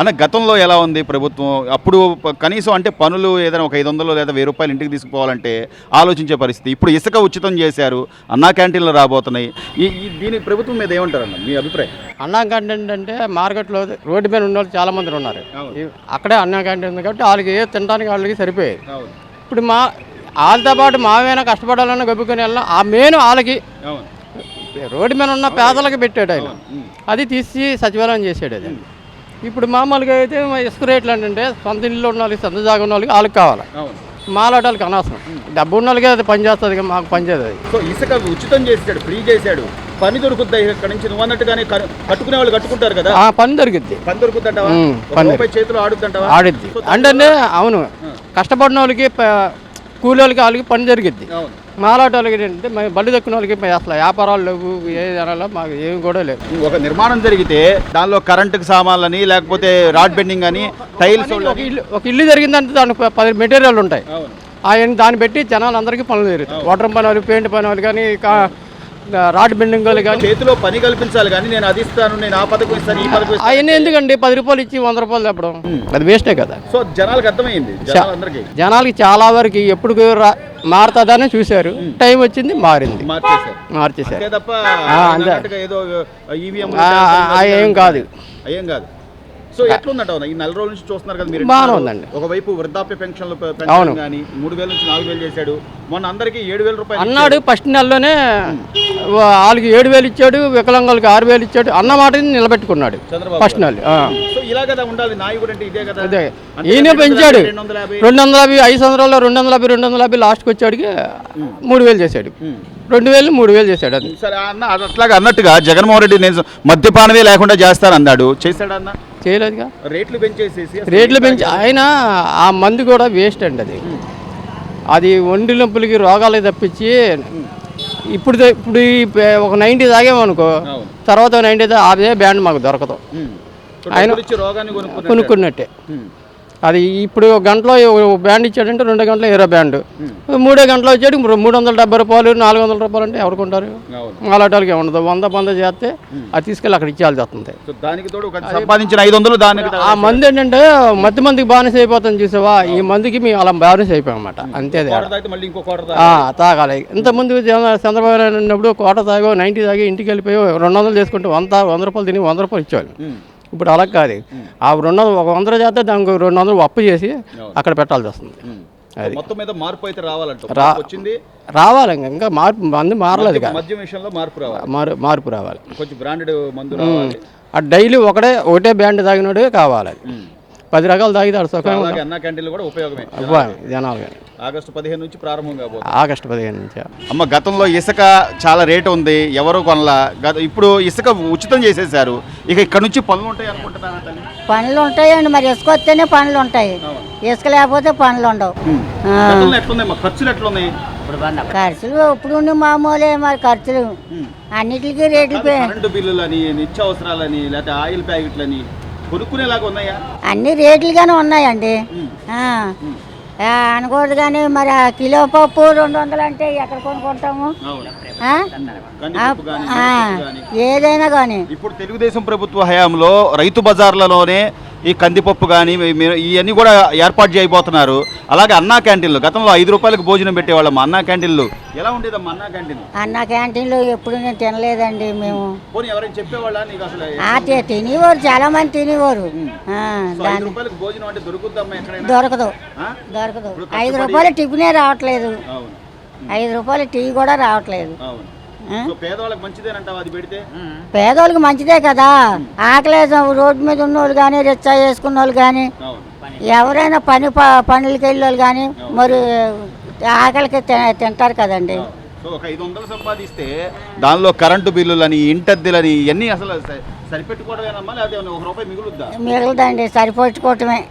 అన్న గతంలో ఎలా ఉంది ప్రభుత్వం? అప్పుడు కనీసం అంటే పనులు ఏదైనా ఒక ఐదు వందలు లేదా వెయ్యి రూపాయలు ఇంటికి తీసుకుపోవాలంటే ఆలోచించే పరిస్థితి. ఇప్పుడు ఇసుక ఉచితం చేశారు అన్నా క్యాంటీన్లు రాబోతున్నాయి. ఈ దీని ప్రభుత్వం మీద ఏమంటారన్న మీ అభిప్రాయం? అన్నా క్యాంటీన్ అంటే మార్కెట్లో రోడ్డు మీద ఉన్న వాళ్ళు చాలా మంది ఉన్నారు అక్కడే అన్నా క్యాంటీన్ ఉంది కాబట్టి వాళ్ళకి తినడానికి వాళ్ళకి సరిపోయేది. ఇప్పుడు మా వాళ్ళతో పాటు మావేనా కష్టపడాలని గబ్బుకొని వెళ్ళినా ఆ మెయిన్ వాళ్ళకి రోడ్డు మీద ఉన్న పేదలకు పెట్టాడు ఆయన. అది తీసి సచివాలయం చేసాడు అది ఇప్పుడు మామూలుగా అయితే ఇసుక రేట్లు ఏంటంటే సొంత ఇల్లు ఉన్న వాళ్ళకి సొంత జాగా ఉన్న వాళ్ళకి వాళ్ళకి కావాలి. మాలాటాలకు అనవసరం. డబ్బు ఉన్న వాళ్ళకి అది పని చేస్తుంది కానీ మాకు పని చేయదు అది. సో ఇసుక ఉచితం చేసాడు ఫ్రీ చేశాడు. పని దొరుకుద్దా ఇక్కడ నుంచి? నువ్వు అన్నట్టుగానే కట్టుకునే వాళ్ళు కట్టుకుంటారు కదా? ఆ పని దొరికిద్ది. పని పని రూపాయి చేతిలో ఆడుద్దంటావా? ఆడిద్ది. అంటే అవును. కష్టపడిన వాళ్ళకి ప- కూలి వాళ్ళకి వాళ్ళకి పని జరిగిద్ది. మాలాట వాళ్ళకి ఏంటంటే బళ్ళు దక్కున వాళ్ళకి అసలు వ్యాపారాలు లేవు ఏ జనాల మాకు ఏమి కూడా లేవు. ఒక నిర్మాణం జరిగితే దానిలో కరెంటుకి సామాన్లని లేకపోతే రాడ్ బెండింగ్ అని టైల్స్ ఒక ఇల్లు ఒక ఇల్లు జరిగిందంటే దానికి పది మెటీరియల్ ఉంటాయి. ఆయన దాన్ని పెట్టి జనాలు అందరికీ పనులు జరుగుతాయి. వాటర్ పని వాళ్ళు పెయింట్ పని వాళ్ళు కానీ రాడ్ బిల్డింగ్ కానీ చేతిలో పని కల్పించాలి కానీ నేను అది ఇస్తాను నేను ఆ పథకం ఇస్తాను ఈ పథకం అవన్నీ ఎందుకండి? పది రూపాయలు ఇచ్చి వంద రూపాయలు చెప్పడం అది వేస్టే కదా. సో జనాలకు అర్థమైంది జనాలందరికీ. జనాలకి చాలా వరకు ఎప్పుడు మారుతుందని చూశారు. టైం వచ్చింది మారింది. మార్చేశారు. తప్ప ఏదో ఆ, ఆ, ఏం కాదు. ఏం కాదు. సో ఎట్లుందంట ఈ నెల రోజుల నుంచి చూస్తున్నారు కదా మీరు బాగానే ఉందండి. ఒకవైపు వృద్ధాప్య పెన్షన్లు అవును. పెన్షన్ కానీ మూడు వేల నుంచి నాలుగు వేలు చేశాడు. మొన్న అందరికీ ఏడు వేల రూపాయలు అన్నాడు ఫస్ట్ నెలలోనే వాళ్ళకి ఏడు వేలు ఇచ్చాడు వికలాంగులకి ఆరు వేలు ఇచ్చాడు అన్న మాటని నిలబెట్టుకున్నాడు ఫస్ట్ నెల. సో ఇలా కదా ఉండాలి. నాయకుడు అంటే ఇదే కదా. అదే. ఈయన పెంచాడు. రెండు వందల యాభై. ఐదు సంవత్సరాల్లో రెండు వందల యాభై రెండు వందల యాభై లాస్ట్కి వచ్చాడికి మూడు వేలు చేశాడు. రెండు వేలు మూడు వేలు చేశాడు అది. సరే అన్న అది అట్లాగా అన్నట్టుగా జగన్మోహన్ రెడ్డి నేను మద్యపానమే లేకుండా చేస్తానన్నాడు. చేశాడు అన్న? చేయలేదుగా. రేట్లు పెంచేసేసి రేట్లు పెంచి ఆయన ఆ మందు కూడా వేస్ట్ అండి అది. అది ఒంటి నొప్పులకి రోగాలు తప్పించి ఇప్పుడు ఇప్పుడు ఒక నైంటీ తాగామనుకో తర్వాత నైంటీ అదే బ్యాండ్ మాకు దొరకదు. కొనుక్కున్నాడు కొనుక్కున్నట్టే. అది ఇప్పుడు గంటలో ఒక బ్యాండ్ ఇచ్చాడంటే రెండు గంటలో ఇరవై బ్యాండ్. మూడో గంటలో వచ్చాడు ఇప్పుడు మూడు వందల డెబ్బై రూపాయలు నాలుగు వందల రూపాయలు అంటే ఎవరు కొంటారు మాలాటాలకి ఉండదు వంద వంద చేస్తే అది తీసుకెళ్ళి అక్కడ ఇచ్చేయాల్సి వస్తుంది. సంపాదించిన ఐదు వందలు దానికి ఆ మందు ఏంటంటే మధ్య మందికి బానిస అయిపోతుంది చూసావా? ఈ మందుకి మేము అలా బానిస అయిపోయాం అన్నమాట అంతే తేడా. కోట తాగితే మళ్ళీ ఇంకో కోట ఆ, తాగాలి. ఇంతకుముందు జన- చంద్రబాబు నాయుడు ఉన్నప్పుడు కోట తాగో నైంటీ తాగి ఇంటికి వెళ్ళిపోయి రెండు వందలు చేసుకుంటే వంద వంద రూపాయలు తిని వంద రూపాయలు ఇచ్చేవాళ్ళు. ఉమ్. ఇప్పుడు అలా కాదు. ఆ రెండు వందలు ఒక వంద చేస్తే దానికి రెండు వందలు అప్పు చేసి అక్కడ పెట్టాల్సి వస్తుంది. సో మొత్తం మీద మార్పు అయితే రావాలంట వచ్చింది? రావాలి ఇంకా. మార్పు మంది మారలేదు ఇక. మద్యం విషయంలో మార్పు రావాలి. మారు మార్పు రావాలి. కొంచెం బ్రాండెడ్ మందు ఆ డైలీ ఒకటే ఒకటే బ్యాండ్ తాగినోడే కావాలి. అది. పది రకాలు తాగితే అన్న క్యాంటీన్లు కూడా ఉపయోగమే అబ్బా జనాలు కానీ ఆగస్టు పదిహేను నుంచి ప్రారంభం కాబోతుంది. ఆగస్టు పదిహేను నుంచి అమ్మ గతంలో ఇసుక చాలా రేటు ఉంది ఎవరు కొనలా? గత ఇప్పుడు ఇసుక ఉచితం చేసేసారు ఇక ఇక్కడ నుంచి పనులు ఉంటాయి అనుకుంటున్నారా తల్లి? పనులు ఉంటాయండి మరి ఇసుక వస్తేనే పనులు ఉంటాయి. ఇసుక లేకపోతే పనులు ఉండవు. ఆ. గతంలో ఎట్లున్నాయి మా ఖర్చులు ఎట్లున్నాయి? ఖర్చులు ఇప్పుడు మామూలే మరి ఖర్చులు. అన్నిటికీ రేట్లు పె- కరెంటు బిల్లులని నిత్యావసరాలని లేకపోతే ఆయిల్ ప్యాకెట్లని కొనుక్కునేలాగా ఉన్నాయా? అన్ని రేట్లుగానే ఉన్నాయండి. అనకూడదు కానీ మరి ఆ కిలో పప్పు రెండు వందలు అంటే ఎక్కడ కొనుక్కుంటాము? ఏదైనా కానీ ఇప్పుడు తెలుగుదేశం ప్రభుత్వ హయాంలో రైతు బజార్లలోనే ఈ కందిపప్పు కానీ ఇవన్నీ కూడా ఏర్పాటు చేయబోతున్నారు. అలాగే అన్నా క్యాంటీన్లు. గతంలో ఐదు రూపాయలకు భోజనం పెట్టేవాళ్ళం. అన్నా క్యాంటీన్లు ఎలా ఉండేదమ్మా అన్నా క్యాంటీన్? అన్న క్యాంటీన్లో ఎప్పుడు నేను తినలేదండి మేము. పోనీ ఎవరైనా చెప్పేవాళ్ళ? నీకు అసలు ఆ తి- తినేవారు చాలా మంది తినేవారు ఆ, సో ఐదు రూపాయలకు భోజనం అంటే దొరుకుద్దమ్మా ఎక్కడైనా? దొరకదు? దొరకదు. ఐదు రూపాయలు టిఫినే రావట్లేదు. ఐదు రూపాయలు టీ కూడా రావట్లేదు. అవును. ఆ? సో పేదవాళ్ళకి మంచిదేనంటావు అది పెడితే? పేదోళ్ళకి మంచిదే కదా. ఆకలేదు రోడ్డు మీద ఉన్నోళ్ళు కానీ రిచ్చా వేసుకున్న వాళ్ళు కానీ ఎవరైనా పని ప- పనులకి వెళ్ళేవాళ్ళు కానీ మరి ఆకలికి తింటారు కదండి. సో ఒక ఐదు వందలు సంపాదిస్తే దానిలో కరెంటు బిల్లులని ఇంటద్దెలని ఇవన్నీ అసలు స- సరిపెట్టుకోవడమేనమ్మా? లేకపోతే ఏమన్నా ఒక రూపాయి మిగులుద్దా? మిగలదండి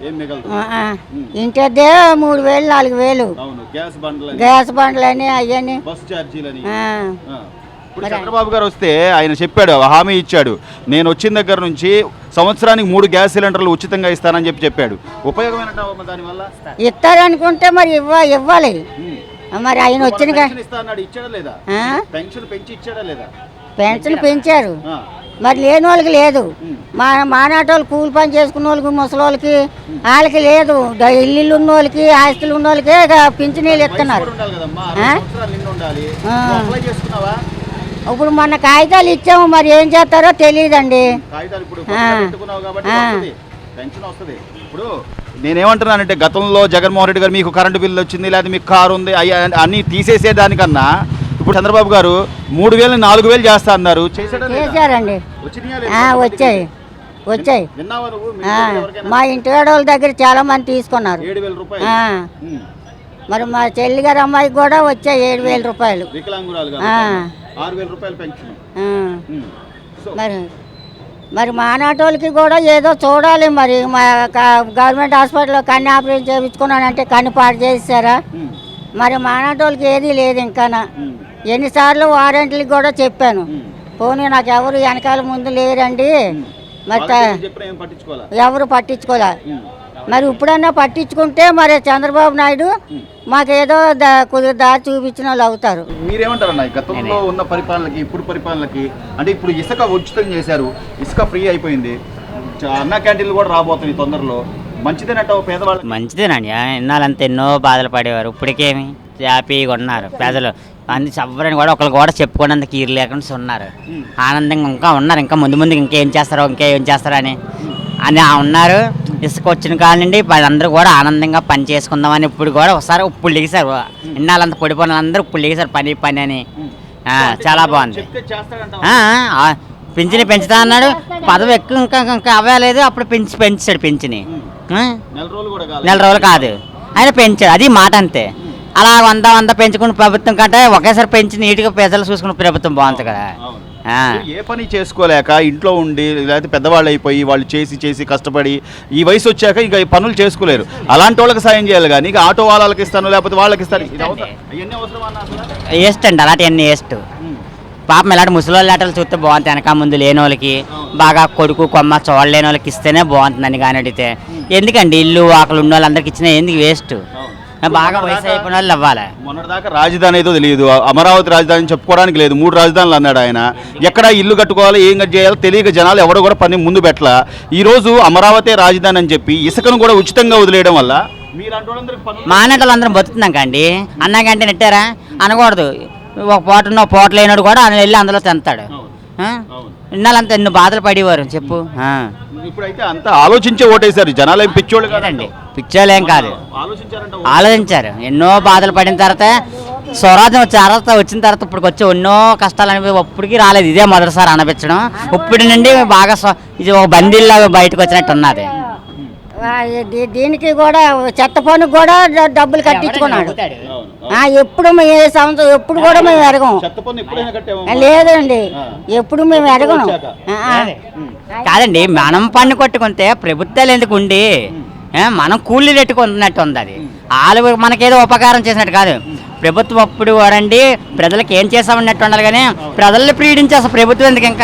ఏం మిగలదు. ఆ. ఇంటిదే మూడు వేలు నాలుగు వేలు. అవును. గ్యాస్ బండ్లని. గ్యాస్ బండ్లని అవన్నీ బస్ ఛార్జీలని. ఆ. ఆ. ఇప్పుడు చంద్రబాబు గారు వస్తే ఆయన చెప్పాడు హామీ ఇచ్చాడు. నేను వచ్చిన దగ్గర నుంచి సంవత్సరానికి మూడు గ్యాస్ సిలిండర్లు ఉచితంగా ఇస్తానని చెప్పి చెప్పాడు. ఉపయోగమైనట్టు దానివల్ల? ఇస్తారనుకుంటే మరి ఇవ్వ ఇవ్వాలి. మరి ఆయన వచ్చిన పెన్షన్ పెంచారు. మరి లేని వాళ్ళకి లేదు. మా మానాటోళ్ళు కూలి పని చేసుకున్న వాళ్ళకి ముసలి వాళ్ళకి వాళ్ళకి లేదు ఇల్లు ఉన్న వాళ్ళకి ఆస్తులు ఉన్న వాళ్ళకే పింఛనీళ్ళు ఇస్తున్నారు. ఇప్పుడు మొన్న కాగితాలు ఇచ్చాము మరి ఏం చేస్తారో తెలియదండి కాగితాలు ఇప్పుడు ఆ. కొత్తగా పెట్టుకున్నావు కాబట్టి ఆ. వస్తుంది పెన్షన్ వస్తుంది ఇప్పుడు నేనేమంటున్నానంటే గతంలో జగన్మోహన్ రెడ్డి గారు మీకు కరెంటు బిల్లు వచ్చింది లేదా మీకు కారు ఉంది అయ్యా అన్ని తీసేసే దానికన్నా ఇప్పుడు చంద్రబాబు గారు మూడు వేలు నాలుగు వేలు చేస్తా అన్నారు చేసాడా లేదా? చేశారండి వచ్చినాయా ఆ, లేదా? వచ్చాయి వచ్చాయి విన్నావా నువ్వు మీ ఆ, ఇంట్లో ఎవరికైనా? మా ఇంటి వాళ్ళ దగ్గర చాలా మంది తీసుకున్నారు ఏడు వేల రూపాయలు ఆ, ఉమ్. మరి మా చెల్లి గారి అమ్మాయికి కూడా వచ్చాయి ఏడు వేల రూపాయలు వికలాంగురాలు ఆ. ఆరు వేల రూపాయలు పెన్షన్ మరి మరి మానాటోళ్ళకి కూడా ఏదో చూడాలి మరి. మా గవర్నమెంట్ హాస్పిటల్లో కన్ను ఆపరేషన్ చేయించుకున్నానంటే కన్ను పాడు చేస్తారా. మరి మానాటోళ్ళకి ఏదీ లేదు ఇంకానా. ఉమ్. ఎన్నిసార్లు వారంట్లకి కూడా చెప్పాను. పోనీ నాకు ఎవరు వెనకాల ముందు లేరండి. మరి ఎవరు పట్టించుకోలే. మరి ఇప్పుడన్నా పట్టించుకుంటే మరి చంద్రబాబు నాయుడు మాకేదో దా కొద్దిగా దారి చూపించిన వాళ్ళు అవుతారు. మీరేమంటారన్న ఈ గతంలో ఉన్న పరిపాలనకి ఇప్పుడు పరిపాలనకి? అంటే ఇప్పుడు ఇసుక ఉచితం చేశారు. ఇసుక ఫ్రీ అయిపోయింది. అన్న క్యాంటీన్లు కూడా రాబోతున్నాయి తొందరలో. మంచిదేనట పేదవాళ్ళకి మంచిదేనండి. ఇన్నాళ్ళంతా ఎన్నో బాధలు పడేవారు. ఇప్పటికేమి హ్యాపీగా ఉన్నారు ప్రజలు. అన్ని ఎవరైనా కూడా ఒకరు కూడా చెప్పుకోవడానికి ఈరు లేకుండా ఉన్నారు. ఆనందంగా ఇంకా ఉన్నారు. ఇంకా ముందు ముందు ఇంకేం చేస్తారో ఇంకేం చేస్తారో అని. అని ఆ ఉన్నారు. ఇసుక వచ్చిన నుండి అందరూ కూడా ఆనందంగా పని చేసుకుందామని ఇప్పుడు కూడా ఒకసారి ఇప్పుడు లెగిసారు ఇన్నాళ్ళంతా పొడి పనులు అందరూ ఇప్పుడు లెగిసారు పని పని అని. చాలా బాగుంది. పింఛని పెంచుతా అన్నాడు. పదవి ఎక్కువ ఇంకా ఇంకా అవ్వలేదు అప్పుడు పెంచి పెంచాడు పింఛని? నెల రోజులు కాదు. ఆయన పెంచాడు. అది మాట అంతే. అలా వంద వంద పెంచుకున్న ప్రభుత్వం కంటే ఒకేసారి పెంచి నీట్గా ప్రజలు చూసుకున్న ప్రభుత్వం బాగుంది కదా. ఏ పని చేసుకోలేక ఇంట్లో ఉండి లేకపోతే పెద్దవాళ్ళు అయిపోయి వాళ్ళు చేసి చేసి కష్టపడి ఈ వయసు వచ్చాక ఇంకా ఈ పనులు చేసుకోలేరు. అలాంటి వాళ్ళకి సాయం చేయాలి కానీ ఇక ఆటో వాళ్ళకి ఇస్తాను లేకపోతే వాళ్ళకి ఇస్తాను. అన్న వేస్ట్ అండి అలాంటివన్నీ వేస్ట్ పాపం ఇలాంటి ముసలి ఆటలు చూస్తే బాగుంది వెనక ముందు లేని వాళ్ళకి బాగా కొడుకు కొమ్మ చూడలేని వాళ్ళకి ఇస్తేనే బాగుంటుందని కానీ అడిగితే. ఎందుకండి? ఇల్లు ఆకలి ఉన్న వాళ్ళందరికి ఇచ్చినా ఎందుకు వేస్ట్ బాగా వయసు అయిపోయిన వాళ్ళు అవ్వాలి. మొన్నటిదాకా రాజధాని ఏదో తెలియదు. అమరావతి రాజధాని చెప్పుకోవడానికి లేదు. మూడు రాజధానులు అన్నాడు ఆయన. ఎక్కడ ఇల్లు కట్టుకోవాలి ఏం కట్ చేయాలో తెలియక జనాలు ఎవరు కూడా పని ముందు పెట్టలా. ఈ రోజు అమరావతి రాజధాని అని చెప్పి ఇసుకను కూడా ఉచితంగా వదిలేయడం వల్ల మానేటోళ్ళు అందరం బతుకుతున్నాం కండి. అన్నాకంటే నెట్టారా అనకూడదు. ఒక పూట ఉన్న పూట లేనాడు కూడా ఆయన వెళ్ళి అందులో? అవును. ఇన్నాళ్ళంతా ఎన్ని బాధలు పడేవారు చెప్పు. ఇప్పుడైతే అంతా ఆలోచించే ఓటేశారు జనాలు ఏం పిచ్చోళ్ళు కాదండి. పిచ్చోళ్ళేం కాదు. ఆలోచించారు. ఎన్నో బాధలు పడిన తర్వాత స్వరాజ్యం వచ్చిన తర్వాత వచ్చిన తర్వాత ఇప్పుడు వచ్చి ఎన్నో కష్టాలు అనిపి ఇప్పటికి రాలేదు. ఇదే మొదటిసారి అనిపించడం ఇప్పటి నుండి బాగా ఇది ఒక బందీల్లాగా బయటకు వచ్చినట్టు ఉన్నది. దీనికి కూడా చెత్త పనుకు కూడా డబ్బులు కట్టించుకున్నాడు. ఆ, ఎప్పుడు మేము ఏ సంవత్సరం ఎప్పుడు కూడా మేము ఎరగం. లేదండి. ఎప్పుడు మేము ఎరగను. కాదండి మనం పన్ను కొట్టుకుంటే ప్రభుత్వాలు ఎందుకు ఉండి ఏ, మనం కూలీ పెట్టుకుంటున్నట్టు ఉంది అది. వాళ్ళు మనకేదో ఉపకారం చేసినట్టు కాదు. ప్రభుత్వం అప్పుడు వాడండి ప్రజలకు ఏం చేసామన్నట్టు ఉండాలి కానీ ప్రజల్ని పీడించేస్తా ప్రభుత్వం ఎందుకు ఇంకా?